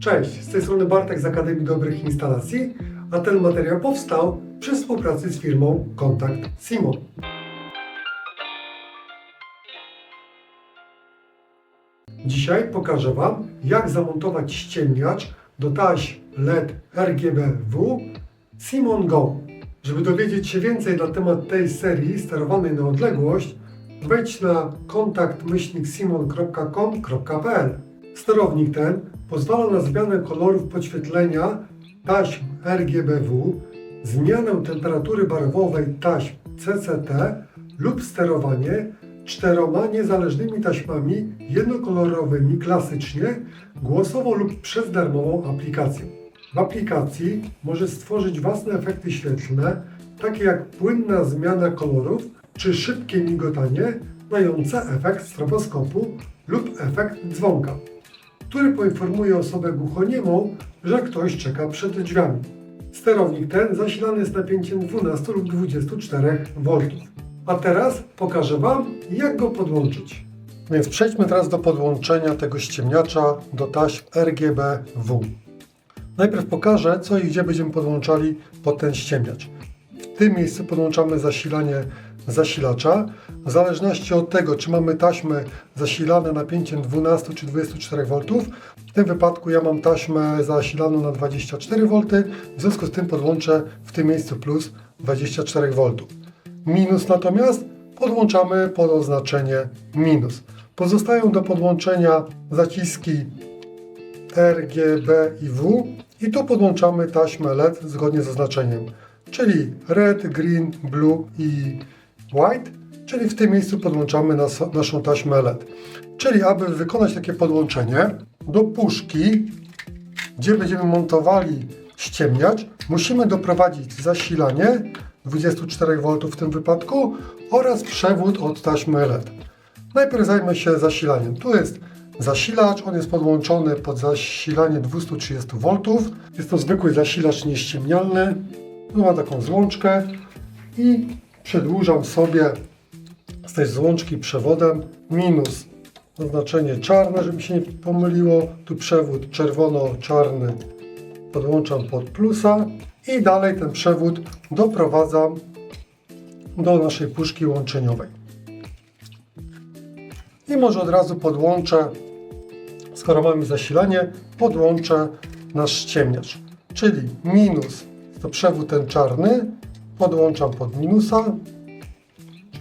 Cześć, z tej strony Bartek z Akademii Dobrych Instalacji, a ten materiał powstał przy współpracy z firmą Kontakt Simon. Dzisiaj pokażę Wam, jak zamontować ściemniacz do taśm LED RGBW Simon Go. Żeby dowiedzieć się więcej na temat tej serii sterowanej na odległość, wejdź na kontakt-simon.com.pl. Sterownik ten pozwala na zmianę kolorów podświetlenia taśm RGBW, zmianę temperatury barwowej taśm CCT lub sterowanie czteroma niezależnymi taśmami jednokolorowymi klasycznie, głosowo lub przez darmową aplikację. W aplikacji możesz stworzyć własne efekty świetlne, takie jak płynna zmiana kolorów czy szybkie migotanie, dające efekt stroboskopu lub efekt dzwonka, który poinformuje osobę głuchoniemą, że ktoś czeka przed drzwiami. Sterownik ten zasilany jest napięciem 12 lub 24 V. A teraz pokażę Wam, jak go podłączyć. Więc przejdźmy teraz do podłączenia tego ściemniacza do taśm RGBW. Najpierw pokażę, co i gdzie będziemy podłączali pod ten ściemniacz. W tym miejscu podłączamy zasilanie zasilacza. W zależności od tego, czy mamy taśmy zasilane napięciem 12 czy 24 V, w tym wypadku ja mam taśmę zasilaną na 24 V, w związku z tym podłączę w tym miejscu plus 24 V. Minus natomiast podłączamy pod oznaczenie minus. Pozostają do podłączenia zaciski R, G, B i W i tu podłączamy taśmę LED zgodnie z oznaczeniem, czyli red, green, blue i white, czyli w tym miejscu podłączamy nas, naszą taśmę LED. Czyli aby wykonać takie podłączenie do puszki, gdzie będziemy montowali ściemniacz, musimy doprowadzić zasilanie 24 V w tym wypadku oraz przewód od taśmy LED. Najpierw zajmę się zasilaniem. Tu jest zasilacz, on jest podłączony pod zasilanie 230 V. Jest to zwykły zasilacz nieściemnialny. Tu ma taką złączkę i przedłużam sobie z tej złączki przewodem minus oznaczenie czarne, żeby się nie pomyliło. Tu przewód czerwono-czarny podłączam pod plusa i dalej ten przewód doprowadzam do naszej puszki łączeniowej. I może od razu podłączę, skoro mamy zasilanie, podłączę nasz ściemniacz. Czyli minus to przewód ten czarny, podłączam pod minusa,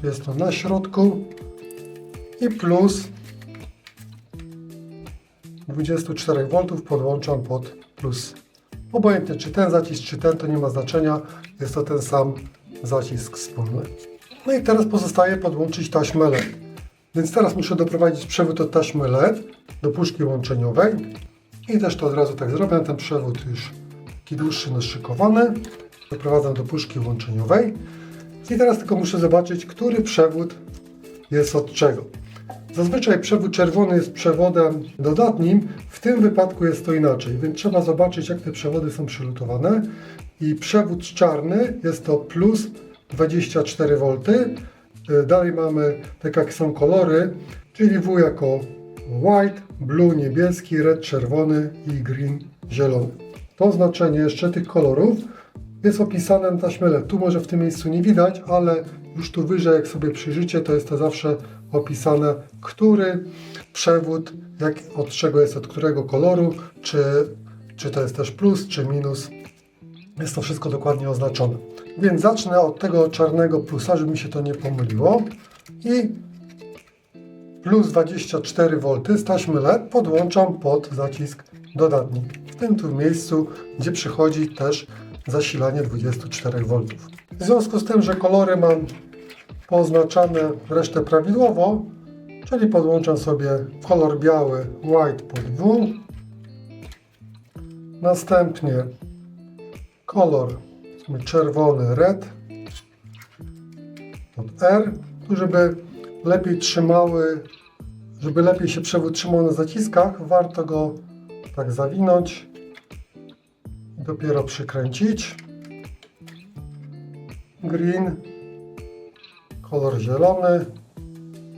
jest to na środku i plus 24 V podłączam pod plus. Obojętnie czy ten zacisk, czy ten, to nie ma znaczenia, jest to ten sam zacisk wspólny. No i teraz pozostaje podłączyć taśmę LED. Więc teraz muszę doprowadzić przewód od taśmy LED do puszki łączeniowej. I też to od razu tak zrobię. Ten przewód już taki dłuższy, naszykowany. Doprowadzam do puszki łączeniowej. I teraz tylko muszę zobaczyć, który przewód jest od czego. Zazwyczaj przewód czerwony jest przewodem dodatnim, w tym wypadku jest to inaczej, więc trzeba zobaczyć jak te przewody są przylutowane. I przewód czarny jest to plus 24 V. Dalej mamy, tak jak są kolory, czyli W jako white, blue niebieski, red czerwony i green zielony. To znaczenie jeszcze tych kolorów jest opisane na taśmie LED. Tu może w tym miejscu nie widać, ale już tu wyżej, jak sobie przyjrzycie, to jest to zawsze opisane, który przewód, jak, od czego jest, od którego koloru, czy, czy to jest też plus, czy minus. Jest to wszystko dokładnie oznaczone. Więc zacznę od tego czarnego plusa, żeby mi się to nie pomyliło. I plus 24 V z taśmy LED podłączam pod zacisk dodatni. W tym tu miejscu, gdzie przychodzi też zasilanie 24 V. W związku z tym, że kolory mam poznaczane resztę prawidłowo, czyli podłączam sobie kolor biały white pod W, następnie kolor czerwony red pod R, tu żeby lepiej trzymały, żeby lepiej się przewód trzymał na zaciskach, warto go tak zawinąć dopiero przykręcić. Green, kolor zielony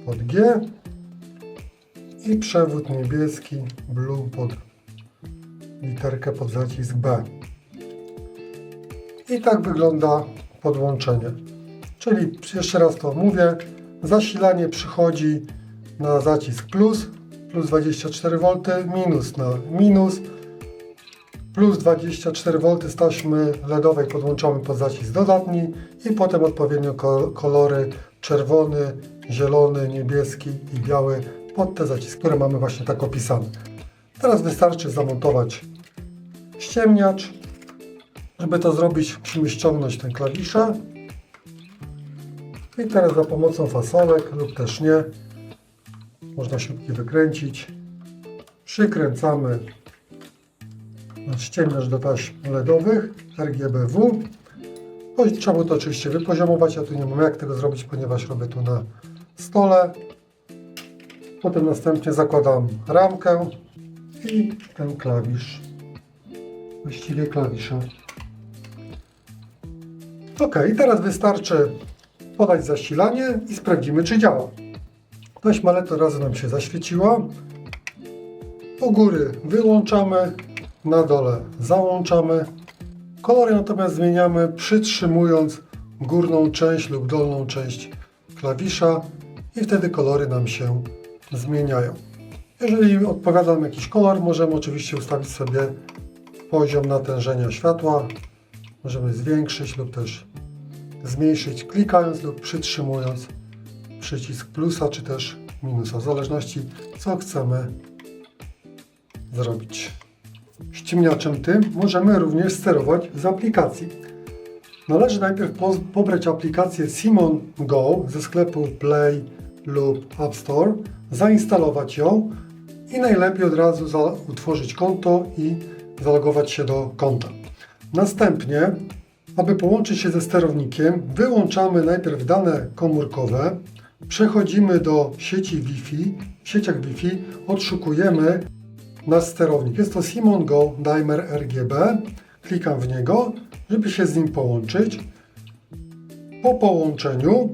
pod G i przewód niebieski blue pod literkę pod zacisk B. I tak wygląda podłączenie. Czyli jeszcze raz to mówię, zasilanie przychodzi na zacisk plus, plus 24 V, minus na minus, plus 24 V z taśmy LEDowej podłączamy pod zacisk dodatni i potem odpowiednio ko- kolory czerwony, zielony, niebieski i biały pod te zaciski, które mamy właśnie tak opisane. Teraz wystarczy zamontować ściemniacz. Żeby to zrobić, musimy ściągnąć ten klawisze. I teraz za pomocą fasolek lub też nie, można śrubki wykręcić. Przykręcamy ściemniacz do taśm LEDowych RGBW. Oj, Trzeba to oczywiście wypoziomować, ja tu nie mam jak tego zrobić, ponieważ robię tu na stole. Potem następnie zakładam ramkę i ten klawisz, właściwie klawisze. Ok, i teraz wystarczy podać zasilanie i sprawdzimy, czy działa. Taśma LED od razu nam się zaświeciła. U góry wyłączamy, na dole załączamy. Kolory natomiast zmieniamy przytrzymując górną część lub dolną część klawisza i wtedy kolory nam się zmieniają. Jeżeli odpowiada nam jakiś kolor, możemy oczywiście ustawić sobie poziom natężenia światła. Możemy zwiększyć lub też zmniejszyć klikając lub przytrzymując przycisk plusa czy też minusa, w zależności co chcemy zrobić. Ściemniaczem tym możemy również sterować z aplikacji. Należy najpierw po- pobrać aplikację Simon Go ze sklepu Play lub App Store, zainstalować ją i najlepiej od razu utworzyć konto i zalogować się do konta. Następnie, aby połączyć się ze sterownikiem, wyłączamy najpierw dane komórkowe, przechodzimy do sieci Wi-Fi. W sieciach Wi-Fi odszukujemy nasz sterownik. Jest to Simon Go Dimer RGB. Klikam w niego, żeby się z nim połączyć. Po połączeniu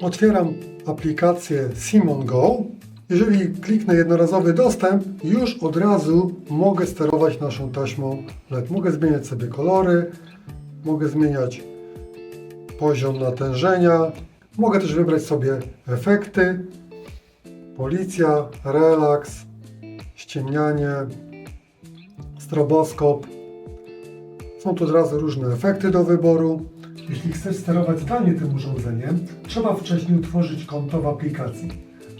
otwieram aplikację Simon Go. Jeżeli kliknę jednorazowy dostęp, już od razu mogę sterować naszą taśmą LED. Mogę zmieniać sobie kolory, mogę zmieniać poziom natężenia, mogę też wybrać sobie efekty, policja, relaks, ściemnianie, stroboskop. Są tu od razu różne efekty do wyboru. Jeśli chcesz sterować zdalnie tym urządzeniem, trzeba wcześniej utworzyć konto w aplikacji.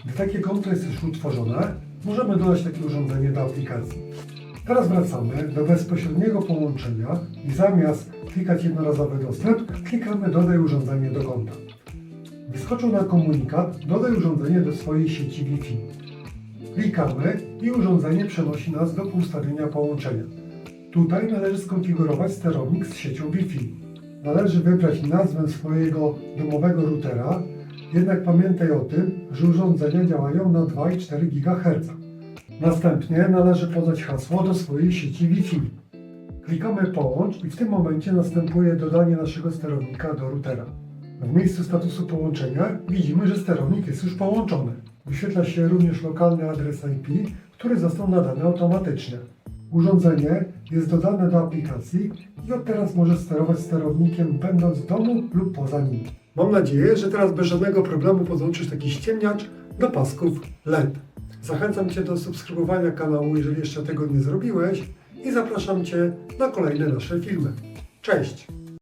Gdy takie konto jest już utworzone, możemy dodać takie urządzenie do aplikacji. Teraz wracamy do bezpośredniego połączenia i zamiast klikać jednorazowy dostęp, klikamy dodaj urządzenie do konta. Wyskoczył nam komunikat dodaj urządzenie do swojej sieci Wi-Fi. Klikamy i urządzenie przenosi nas do ustawienia połączenia. Tutaj należy skonfigurować sterownik z siecią Wi-Fi. Należy wybrać nazwę swojego domowego routera, jednak pamiętaj o tym, że urządzenia działają na 2,4 GHz. Następnie należy podać hasło do swojej sieci Wi-Fi. Klikamy połącz i w tym momencie następuje dodanie naszego sterownika do routera. W miejscu statusu połączenia widzimy, że sterownik jest już połączony. Wyświetla się również lokalny adres IP, który został nadany automatycznie. Urządzenie jest dodane do aplikacji i od teraz możesz sterować sterownikiem będąc w domu lub poza nim. Mam nadzieję, że teraz bez żadnego problemu podłączysz taki ściemniacz do pasków LED. Zachęcam Cię do subskrybowania kanału, jeżeli jeszcze tego nie zrobiłeś i zapraszam Cię na kolejne nasze filmy. Cześć!